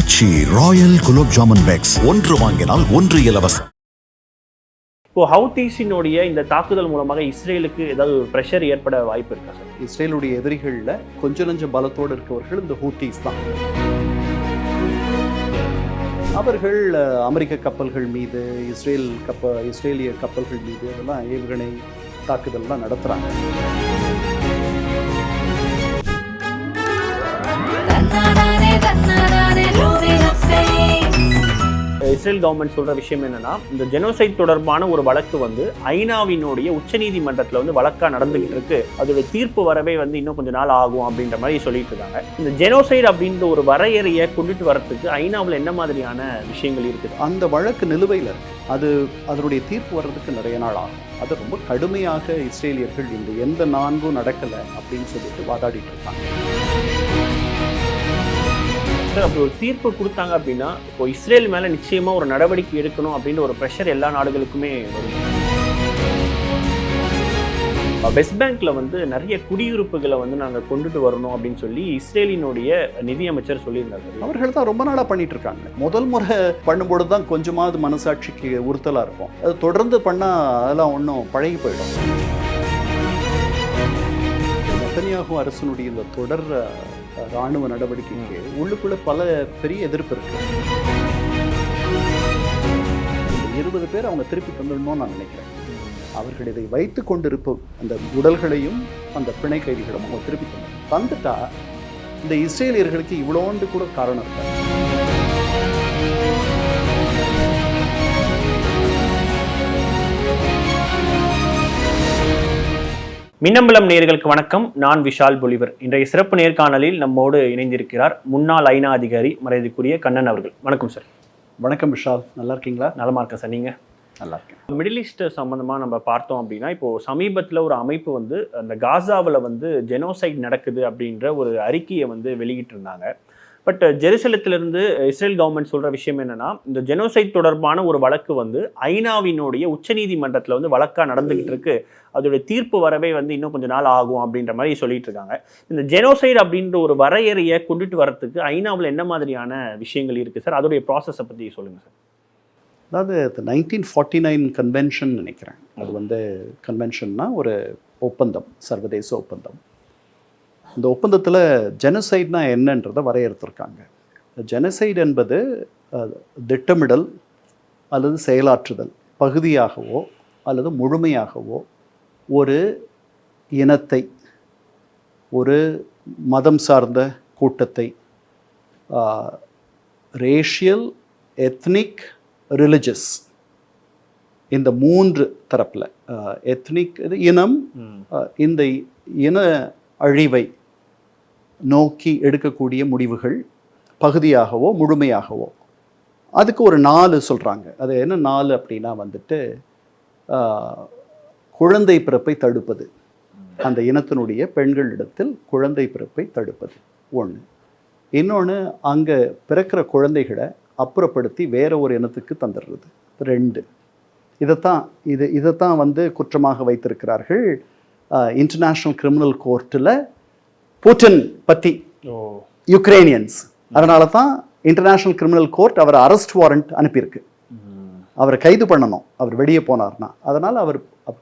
ஆச்சி royal gulab jamun packs ஒன்று வாங்கினால் ஒன்று இலவசம். இப்போ ஹவுதீஸினுடைய இந்த தாக்குதல் மூலமாக இஸ்ரேலுக்கு ஏதாவது ஒரு ப்ரெஷர் ஏற்பட வாய்ப்பு இருக்கா சார் இஸ்ரேலுடைய எதிரிகளில் கொஞ்ச நஞ்ச பலத்தோடு இருக்கவர்கள் இந்த ஹூத்தீஸ் தான். அவர்கள் அமெரிக்க கப்பல்கள் மீது இஸ்ரேல் கப்ப இஸ்ரேலிய கப்பல்கள் மீது அதெல்லாம் ஏவுகணை தாக்குதல்லாம் நடத்துகிறாங்க up face இஸ்ரேல் கவர்மெண்ட் சொல்கிற விஷயம் என்னென்னா இந்த ஜெனோசைட் தொடர்பான ஒரு வழக்கு வந்து ஐநாவினுடைய உச்சநீதிமன்றத்தில் வந்து வழக்காக நடந்துகிட்டு இருக்கு. அதோட தீர்ப்பு வரவே வந்து இன்னும் கொஞ்ச நாள் ஆகும் அப்படின்ற மாதிரி சொல்லிட்டு இருக்காங்க. இந்த ஜெனோசைட் அப்படின்ற ஒரு வரையறையை கொண்டுட்டு வரத்துக்கு ஐநாவில் என்ன மாதிரியான விஷயங்கள் இருக்குது? அந்த வழக்கு நிலுவையில் அது அதனுடைய தீர்ப்பு வர்றதுக்கு நிறைய நாள் ஆகும். அது ரொம்ப கடுமையாக இஸ்ரேலியர்கள் இந்த எந்த நான்கும் நடக்கலை அப்படின்னு சொல்லிட்டு வாதாடிட்டு இருக்காங்க. சார் அப்படி ஒரு தீர்ப்பு கொடுத்தாங்க அப்படின்னா இப்போ இஸ்ரேல் மேலே நிச்சயமாக ஒரு நடவடிக்கை எடுக்கணும் அப்படின்ற ஒரு ப்ரெஷர் எல்லா நாடுகளுக்குமே வரும். வெஸ்ட் பேங்க்ல வந்து நிறைய குடியிருப்புகளை வந்து நாங்கள் கொண்டுட்டு வரணும் அப்படின்னு சொல்லி இஸ்ரேலினுடைய நிதியமைச்சர் சொல்லியிருந்தாரு. அவர்கள் தான் ரொம்ப நாளாக பண்ணிட்டு இருக்காங்க. முதல் முறை பண்ணும்போது தான் கொஞ்சமாவது மனசாட்சிக்கு உறுத்தலாக இருக்கும். அது தொடர்ந்து பண்ணால் அதெல்லாம் ஒன்றும் பழகி போயிடும். நெத்தனியாகு அரசனுடைய இந்த தொடர் ராணுவ நடவடிக்கைக்கு உள்ளுக்குள்ள பல பெரிய எதிர்ப்பு இருக்கு. இருபது பேர் அவங்க திருப்பி தந்துடணும்னு நான் நினைக்கிறேன். அவர்கள் இதை வைத்து கொண்டிருப்ப அந்த உடல்களையும் அந்த பிணை கைதிகளும் அவங்க திருப்பி தந்து தந்துட்டா இந்த இஸ்ரேலியர்களுக்கு இவ்வளோண்டு கூட காரணம் இருக்காது. மின்னம்பலம் நேயர்களுக்கு வணக்கம். நான் விஷால் பொலிவர். இன்றைய சிறப்பு நேர்காணலில் நம்மோடு இணைந்திருக்கிறார் முன்னாள் ஐநா அதிகாரி மரியாதைக்குரிய கண்ணன் அவர்கள். வணக்கம் சார் வணக்கம் விஷால். நல்லா இருக்கீங்களா? நலமா இருக்கேன் சார் நீங்க? நல்லா இருக்கேன். மிடில் ஈஸ்ட் சம்மந்தமாக நம்ம பார்த்தோம் அப்படின்னா இப்போ சமீபத்தில் ஒரு அமைப்பு வந்து அந்த காசாவில் வந்து ஜெனோசைட் நடக்குது அப்படின்ற ஒரு அறிக்கையை வந்து வெளியிட்டிருந்தாங்க. பட் ஜெருசலத்திலிருந்து இஸ்ரேல் கவர்மெண்ட் சொல்கிற விஷயம் என்னன்னா இந்த ஜெனோசைட் தொடர்பான ஒரு வழக்கு வந்து ஐநாவினுடைய உச்சநீதிமன்றத்தில் வந்து வழக்காக நடந்துகிட்டு இருக்கு. அதோடைய தீர்ப்பு வரவே வந்து இன்னும் கொஞ்ச நாள் ஆகும் அப்படின்ற மாதிரி சொல்லிட்டு இருக்காங்க. இந்த ஜெனோசைட் அப்படின்ற ஒரு வரையறையை கொண்டுட்டு வரத்துக்கு ஐநாவில் என்ன மாதிரியான விஷயங்கள் இருக்குது சார்? அதோடைய ப்ராசஸை பற்றி சொல்லுங்கள் சார். அதாவது நைன்டீன் ஃபார்ட்டி நைன் கன்வென்ஷன் நினைக்கிறேன். அது வந்து கன்வென்ஷன்னா ஒரு ஒப்பந்தம் சர்வதேச ஒப்பந்தம். இந்த ஒப்பந்தத்தில் ஜெனசைட்னா என்னன்றதை வரையறுத்திருக்காங்க. ஜெனசைடு என்பது திட்டமிடல் அல்லது செயலாற்றுதல் பகுதியாகவோ அல்லது முழுமையாகவோ ஒரு இனத்தை ஒரு மதம் சார்ந்த கூட்டத்தை ரேஷியல் எத்னிக் ரிலிஜியஸ் இந்த மூன்று தரப்பில் எத்னிக் இது இனம் இந்த இன அழிவை நோக்கி எடுக்கக்கூடிய முடிவுகள் பகுதியாகவோ முழுமையாகவோ. அதுக்கு ஒரு நாலு சொல்கிறாங்க அது என்ன நாலு அப்படின்னா வந்துட்டு குழந்தை பிறப்பை தடுப்பது. அந்த இனத்தினுடைய பெண்களிடத்தில் குழந்தை பிறப்பை தடுப்பது. ஒன்று இன்னொன்று அங்கே பிறக்கிற குழந்தைகளை அப்புறப்படுத்தி வேற ஒரு இனத்துக்கு தந்துடுறது. ரெண்டு. இதைத்தான் இது இதைத்தான் வந்து குற்றமாக வைத்திருக்கிறார்கள் இன்டர்நேஷ்னல் கிரிமினல் கோர்ட்டில் புட்டின் பற்றி ஓ. யுக்ரைனியன்ஸ் அதனால தான் இன்டர்நேஷ்னல் கிரிமினல் கோர்ட் அவர் அரெஸ்ட் வாரண்ட் அனுப்பியிருக்கு. அவரை கைது பண்ணணும். அவர் வெளியே போனார்னா. அதனால் அவர்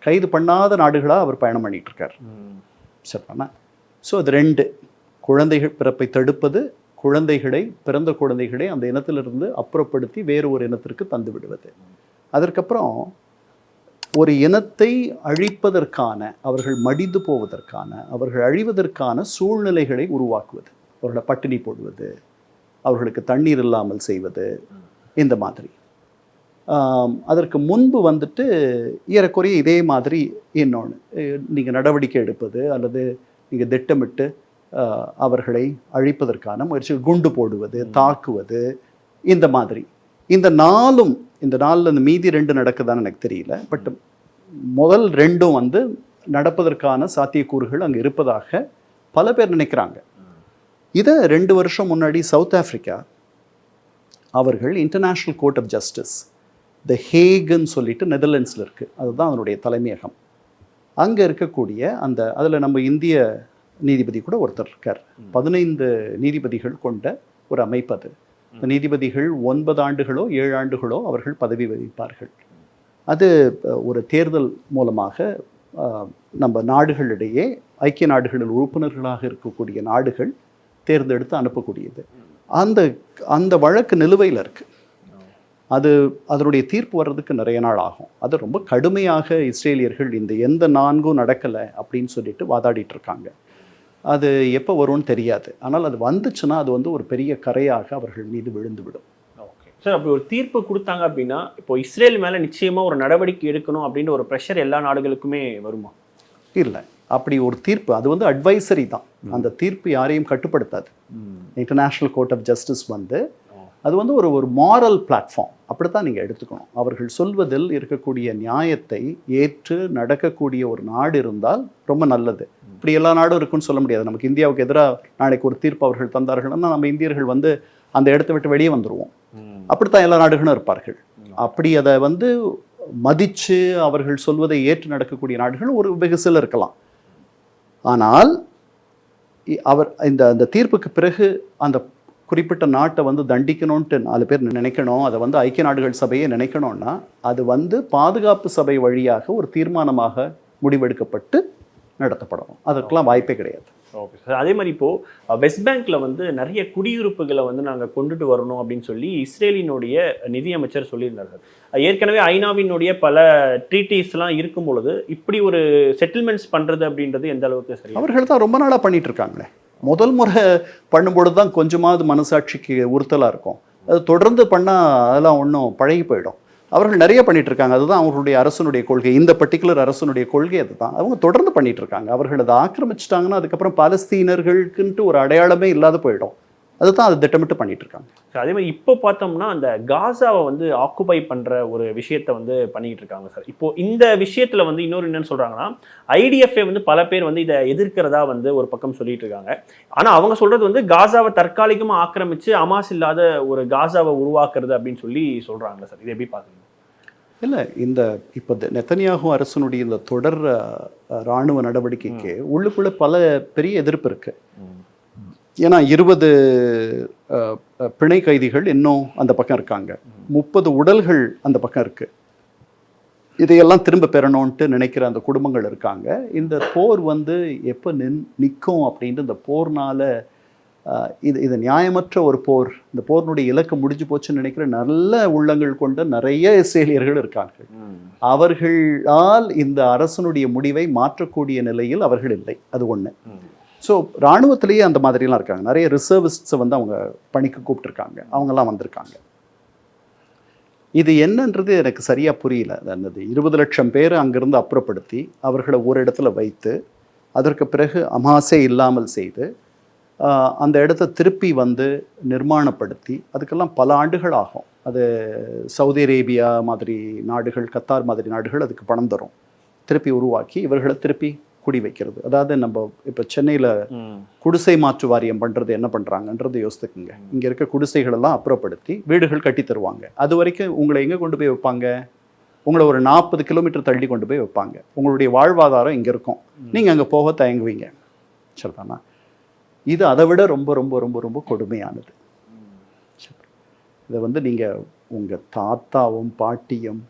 கைது பண்ணாத நாடுகளாக அவர் பயணம் பண்ணிட்டு இருக்கார் சரிண்ணா ஸோ அது ரெண்டு. குழந்தைகள் பிறப்பை தடுப்பது குழந்தைகளை பிறந்த குழந்தைகளை அந்த இனத்திலிருந்து அப்புறப்படுத்தி வேறு ஒரு இனத்திற்கு தந்து விடுவது. அதற்கப்புறம் ஒரு இனத்தை அழிப்பதற்கான அவர்கள் மடிந்து போவதற்கான அவர்கள் அழிவதற்கான சூழ்நிலைகளை உருவாக்குவது. அவர்களை பட்டினி போடுவது அவர்களுக்கு தண்ணீர் இல்லாமல் செய்வது இந்த மாதிரி. அதற்கு முன்பு வந்துட்டு ஏறக்குறைய இதே மாதிரி இன்னொன்று நீங்கள் நடவடிக்கை எடுப்பது அல்லது நீங்கள் திட்டமிட்டு அவர்களை அழிப்பதற்கான முயற்சி குண்டு போடுவது தாக்குவது இந்த மாதிரி. இந்த நாளும் இந்த நாளில் இந்த மீதி ரெண்டு நடக்குதான்னு எனக்கு தெரியல. பட் முதல் ரெண்டும் வந்து நடப்பதற்கான சாத்தியக்கூறுகள் அங்கே இருப்பதாக பல பேர் நினைக்கிறாங்க. இதை ரெண்டு வருஷம் முன்னாடி சவுத் ஆப்பிரிக்கா அவர்கள் International Court of Justice the ஹேகுன்னு சொல்லிட்டு நெதர்லாண்ட்ஸில் இருக்குது அதுதான் அதனுடைய தலைமையகம். அங்கே இருக்கக்கூடிய அந்த அதில் நம்ம இந்திய நீதிபதி கூட ஒருத்தர் இருக்கார். பதினைந்து நீதிபதிகள் கொண்ட ஒரு அமைப்பு அது. நீதிபதிகள் ஒன்பது ஆண்டுகளோ ஏழு ஆண்டுகளோ அவர்கள் பதவி வகிப்பார்கள். அது ஒரு தேர்தல் மூலமாக நம்ம நாடுகளிடையே ஐக்கிய நாடுகளில் உறுப்பினர்களாக இருக்கக்கூடிய நாடுகள் தேர்ந்தெடுத்து அனுப்பக்கூடியது. அந்த அந்த வழக்கு நிலுவையில் இருக்கு. அது அதனுடைய தீர்ப்பு வர்றதுக்கு நிறைய நாள் ஆகும். அது ரொம்ப கடுமையாக இஸ்ரேலியர்கள் இந்த எந்த நான்கும் நடக்கலை அப்படின்னு சொல்லிட்டு வாதாடிட்டு இருக்காங்க. அது எப்போ வரும்னு தெரியாது. ஆனால் அது வந்துச்சுன்னா அது வந்து ஒரு பெரிய கரையாக அவர்கள் மீது விழுந்து விடும் ஓகே சார் அப்படி ஒரு தீர்ப்பு கொடுத்தாங்க அப்படின்னா இப்போ இஸ்ரேல் மேல நிச்சயமா ஒரு நடவடிக்கை எடுக்கணும் அப்படின்ற ஒரு ப்ரெஷர் எல்லா நாடுகளுக்குமே வருமா? இல்லை. அப்படி ஒரு தீர்ப்பு அது வந்து அட்வைசரி தான். அந்த தீர்ப்பு யாரையும் கட்டுப்படுத்தாது. இன்டர்நேஷ்னல் கோர்ட் ஆஃப் ஜஸ்டிஸ் வந்து அது வந்து ஒரு ஒரு மாரல் பிளாட்ஃபார்ம் அப்படித்தான் நீங்கள் எடுத்துக்கணும். அவர்கள் சொல்வதில் இருக்கக்கூடிய நியாயத்தை ஏற்று நடக்கக்கூடிய ஒரு நாடு இருந்தால் ரொம்ப நல்லது. இப்படி எல்லா நாடும் இருக்குன்னு சொல்ல முடியாது. நமக்கு இந்தியாவுக்கு எதிராக நாளைக்கு ஒரு தீர்ப்பு அவர்கள் தந்தார்கள்னா நம்ம இந்தியர்கள் வந்து அந்த இடத்த விட்டு வெளியே வந்துருவோம். அப்படித்தான் எல்லா நாடுகளும் இருப்பார்கள். அப்படி அதை வந்து மதித்து அவர்கள் சொல்வதை ஏற்று நடக்கக்கூடிய நாடுகள் ஒரு வெகு சில இருக்கலாம். ஆனால் அவர் இந்த அந்த தீர்ப்புக்கு பிறகு அந்த குறிப்பிட்ட நாட்டை வந்து தண்டிக்கணும்ன்ட்டு நாலு பேர் நினைக்கணும் அதை வந்து ஐக்கிய நாடுகள் சபையே நினைக்கணும்னா அது வந்து பாதுகாப்பு சபை வழியாக ஒரு தீர்மானமாக முடிவெடுக்கப்பட்டு நடத்தப்படணும் அதற்கெல்லாம் வாய்ப்பே கிடையாது. ஓகே சார் அதே மாதிரி இப்போ அஹ், வெஸ்ட் பேங்க்ல வந்து நிறைய குடியிருப்புகளை வந்து நாங்க கொண்டுட்டு வரணும் அப்படின்னு சொல்லி இஸ்ரேலினுடைய நிதியமைச்சர் சொல்லியிருந்தார் சார் ஏற்கனவே ஐநாவினுடைய பல ட்ரீட்டிஸ்லாம் இருக்கும் பொழுது இப்படி ஒரு செட்டில்மெண்ட்ஸ் பண்றது அப்படின்றது எந்த அளவுக்கு சரி அவர்கள் தான் ரொம்ப நாளாக பண்ணிட்டு இருக்காங்களே. முதல் முறை பண்ணும்பொழுது தான் கொஞ்சமாவது மனசாட்சிக்கு உறுத்தலாக இருக்கும். அது தொடர்ந்து பண்ணால் அதெல்லாம் ஒன்றும் பழகி போயிடும். அவர்கள் நிறைய பண்ணிட்டு இருக்காங்க அதுதான் அவர்களுடைய அரசனுடைய கொள்கை. இந்த பர்டிகுலர் அரசனுடைய கொள்கை அதுதான். அவங்க தொடர்ந்து பண்ணிட்டு இருக்காங்க அவர்கள் அதை ஆக்கிரமிச்சிட்டாங்கன்னா அதுக்கப்புறம் பாலஸ்தீனர்களுக்குன்ட்டு ஒரு அடையாளமே இல்லாத போயிடும். அதுதான் அது திட்டமிட்டு பண்ணிட்டு இருக்காங்க சார் அதே மாதிரி இப்போ பார்த்தோம்னா அந்த காசாவை வந்து ஆக்குபை பண்ற ஒரு விஷயத்தை வந்து பண்ணிக்கிட்டு இருக்காங்க சார். இப்போ இந்த விஷயத்துல வந்து இன்னொரு என்னன்னு சொல்றாங்கன்னா ஐடிஎஃப்ஏ வந்து பல பேர் வந்து இதை எதிர்க்கிறதா வந்து ஒரு பக்கம் சொல்லிட்டு இருக்காங்க ஆனா அவங்க சொல்றது வந்து காசாவை தற்காலிகமா ஆக்கிரமிச்சு அமாஸ் இல்லாத ஒரு காசாவை உருவாக்குறது அப்படின்னு சொல்லி சொல்றாங்க சார். இதை எப்படி பாக்குறீங்க இல்லை இந்த இப்போ நெத்தனியாகும் அரசனுடைய இந்த தொடர் இராணுவ நடவடிக்கைக்கு உள்ளுக்குள்ள பல பெரிய எதிர்ப்பு இருக்கு. ஏன்னா இருபது பிணை கைதிகள் இன்னும் அந்த பக்கம் இருக்காங்க. முப்பது உடல்கள் அந்த பக்கம் இருக்கு. இதையெல்லாம் திரும்ப பெறணும்ன்ட்டு நினைக்கிற அந்த குடும்பங்கள் இருக்காங்க. இந்த போர் வந்து எப்போ நின் நிற்கும் அப்படின்ட்டு இந்த போர்னால அஹ், இது இது நியாயமற்ற ஒரு போர். இந்த போரினுடைய இலக்கு முடிஞ்சு போச்சுன்னு நினைக்கிற நல்ல உள்ளங்கள் கொண்ட நிறைய இஸ்ரேலியர்கள் இருக்கார்கள் அவர்களால் இந்த அரசனுடைய முடிவை மாற்றக்கூடிய நிலையில் அவர்கள் இல்லை. அது ஒன்று ஸோ இராணுவத்திலேயே அந்த மாதிரிலாம் இருக்காங்க. நிறைய ரிசர்விஸ்ட்ஸை வந்து அவங்க பணிக்கு கூப்பிட்டுருக்காங்க. அவங்கெல்லாம் வந்திருக்காங்க. இது என்னன்றது எனக்கு சரியாக புரியல. அது என்னது இருபது லட்சம் பேர் அங்கேருந்து அப்புறப்படுத்தி அவர்களை ஒரு இடத்துல வைத்து அதற்கு பிறகு அமாசே இல்லாமல் செய்து அந்த இடத்த திருப்பி வந்து நிர்மாணப்படுத்தி அதுக்கெல்லாம் பல ஆண்டுகள் ஆகும். அது சவுதி அரேபியா மாதிரி நாடுகள் கத்தார் மாதிரி நாடுகள் அதுக்கு பணம் தரும். திருப்பி உருவாக்கி இவர்களை திருப்பி குடி வைக்கிறது. அதாவது நம்ம இப்போ சென்னையில் குடிசை மாற்று வாரியம் பண்ணுறது என்ன பண்ணுறாங்கன்றது யோசித்துக்குங்க. இங்கே இருக்க குடிசைகளெல்லாம் அப்புறப்படுத்தி வீடுகள் கட்டி தருவாங்க. அது வரைக்கும் உங்களை எங்கே கொண்டு போய் வைப்பாங்க? உங்களை ஒரு நாற்பது கிலோமீட்டர் தள்ளி கொண்டு போய் வைப்பாங்க. உங்களுடைய வாழ்வாதாரம் இங்கே இருக்கும். நீங்கள் அங்கே போக தயங்குவீங்க. சரிதானா? இது அதை விட ரொம்ப ரொம்ப ரொம்ப ரொம்ப கொடுமையானது. இதை வந்து நீங்கள் உங்கள் தாத்தாவும் பாட்டியும்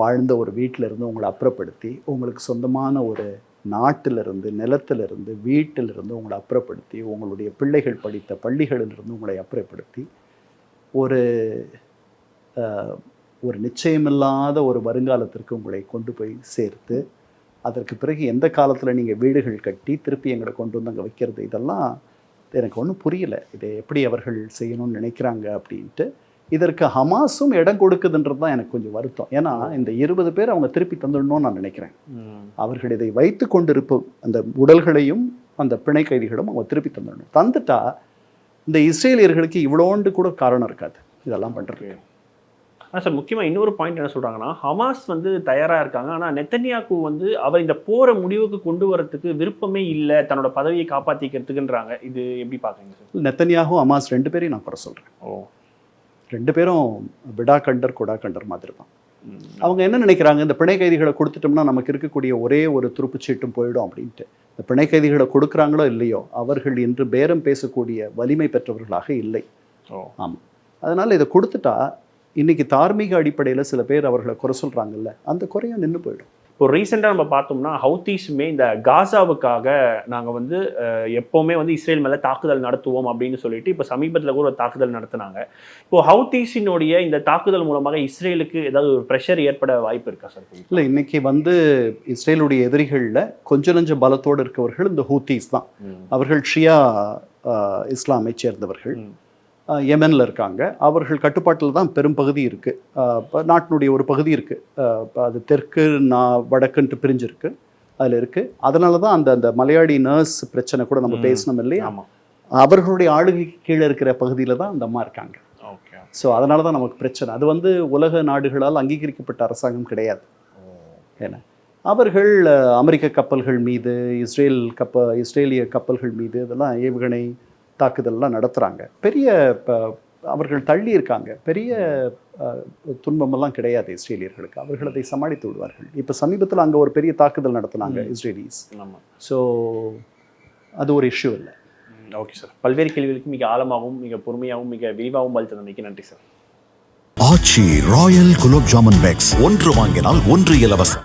வாழ்ந்த ஒரு வீட்டில இருந்து உங்களை அப்புறப்படுத்தி உங்களுக்கு சொந்தமான ஒரு நாட்டிலிருந்து நிலத்திலிருந்து வீட்டிலிருந்து உங்களை அப்புறப்படுத்தி உங்களுடைய பிள்ளைகள் படித்த பள்ளிகளிலிருந்து உங்களை அப்புறப்படுத்தி ஒரு ஒரு நிச்சயமில்லாத ஒரு வருங்காலத்திற்கு உங்களை கொண்டு போய் சேர்த்து அதற்கு பிறகு எந்த காலத்தில் நீங்கள் வீடுகள் கட்டி திருப்பி எங்களை கொண்டு வந்து அங்கே வைக்கிறது இதெல்லாம் எனக்கு ஒன்றும் புரியல. இதை எப்படி அவர்கள் செய்யணும்னு நினைக்கிறாங்க அப்படின்ட்டு இதற்கு ஹமாஸும் இடம் கொடுக்குதுன்றது தான் எனக்கு கொஞ்சம் வருத்தம். ஏன்னா இந்த இருபது பேர் அவங்க திருப்பி தந்துடணும்னு நான் நினைக்கிறேன். அவர்கள் இதை வைத்து கொண்டிருப்ப அந்த உடல்களையும் அந்த பிணை கைதிகளும் அவங்க திருப்பி தந்துடணும். தந்துட்டா இந்த இஸ்ரேலியர்களுக்கு இவ்வளோண்டு கூட காரணம் இருக்காது. இதெல்லாம் பண்ணுறதுக்கு ஆனால் சார் முக்கியமாக இன்னொரு பாயிண்ட் என்ன சொல்கிறாங்கன்னா ஹமாஸ் வந்து தயாராக இருக்காங்க. ஆனால் நெத்தன்யாக்கு வந்து அவர் இந்த போரை முடிவுக்கு கொண்டு வரதுக்கு விருப்பமே இல்லை. தன்னோட பதவியை காப்பாற்றிக்கிறதுக்குன்றாங்க இது எப்படி பார்க்குறீங்க சார்? நெத்தனியாகும் அமாஸ் ரெண்டு பேரையும் நான் குறை சொல்கிறேன் ஓ. ரெண்டு பேரும் விடா கண்டர் கொடா கண்டர் மாதிரி தான் அவங்க என்ன நினைக்கிறாங்க? இந்த பிணை கைதிகளை கொடுத்துட்டோம்னா நமக்கு இருக்கக்கூடிய ஒரே ஒரு துருப்புச்சீட்டும் போயிடும் அப்படின்ட்டு. இந்த பிணை கைதிகளை கொடுக்குறாங்களோ இல்லையோ அவர்கள் இன்று பேரம் பேசக்கூடிய வலிமை பெற்றவர்களாக இல்லை. ஆமாம் அதனால் இதை கொடுத்துட்டா இன்னைக்கு தார்மீக அடிப்படையில் சில பேர் அவர்களை குறை சொல்கிறாங்கல்ல அந்த குறையும் நின்று போயிடும். இப்போ ரீசெண்டாக நம்ம பார்த்தோம்னா ஹவுத்தீஸுமே இந்த காசாவுக்காக நாங்கள் வந்து எப்போவுமே வந்து இஸ்ரேல் மேலே தாக்குதல் நடத்துவோம் அப்படின்னு சொல்லிட்டு இப்போ சமீபத்தில் கூட ஒரு தாக்குதல் நடத்துனாங்க. இப்போ ஹவுத்தீஸினுடைய இந்த தாக்குதல் மூலமாக இஸ்ரேலுக்கு ஏதாவது ஒரு ப்ரெஷர் ஏற்பட வாய்ப்பு இருக்கா சார்? இல்லை இன்னைக்கு வந்து இஸ்ரேலுடைய எதிரிகளில் கொஞ்ச நஞ்ச பலத்தோடு இருக்கவர்கள் இந்த ஹூத்தீஸ் தான். அவர்கள் ஷியா இஸ்லாமை சேர்ந்தவர்கள். யெமென்ல இருக்காங்க. அவர்கள் கட்டுப்பாட்டில் தான் பெரும் பகுதி இருக்கு. ஆஹ், இப்ப நாட்டினுடைய ஒரு பகுதி இருக்கு. ஆஹ், இப்ப அது தெற்கு நான் வடக்குன்ட்டு பிரிஞ்சிருக்கு. அதில் இருக்கு. அதனால தான் அந்த அந்த மலையாளி நர்ஸ் பிரச்சனை கூட நம்ம. பேசணும் இல்லையா? ஆமாம் அவர்களுடைய ஆளுகைக்கு கீழே இருக்கிற பகுதியில் தான் அந்த அம்மா இருக்காங்க. ஓகே ஸோ அதனால தான் நமக்கு பிரச்சனை. அது வந்து உலக நாடுகளால் அங்கீகரிக்கப்பட்ட அரசாங்கம் கிடையாது. ஏன்னா அவர்கள் அமெரிக்க கப்பல்கள் மீது இஸ்ரேல் கப்ப இஸ்ரேலிய கப்பல்கள் மீது இதெல்லாம் ஏவுகணை தாக்குதல்லாம் நடத்துகிறாங்க பெரிய அவர்கள் தள்ளி இருக்காங்க பெரிய துன்பமெல்லாம் கிடையாது இஸ்ரேலியர்களுக்கு. அவர்கள் அதை சமாளித்து விடுவார்கள். இப்போ சமீபத்தில் அங்கே ஒரு பெரிய தாக்குதல் நடத்துனாங்க இஸ்ரேலிஸ். ஸோ அது ஒரு இஷ்யூ இல்லை. ஓகே சார் பல்வேறு கேள்விகளுக்கு மிக ஆழமாகவும் மிக பொறுமையாகவும் மிக விரிவாகவும் பதில் தந்தமைக்கு நன்றி sir Aachi royal gulab jamun packs. ஒன்று வாங்கினால் ஒன்று இலவசம்.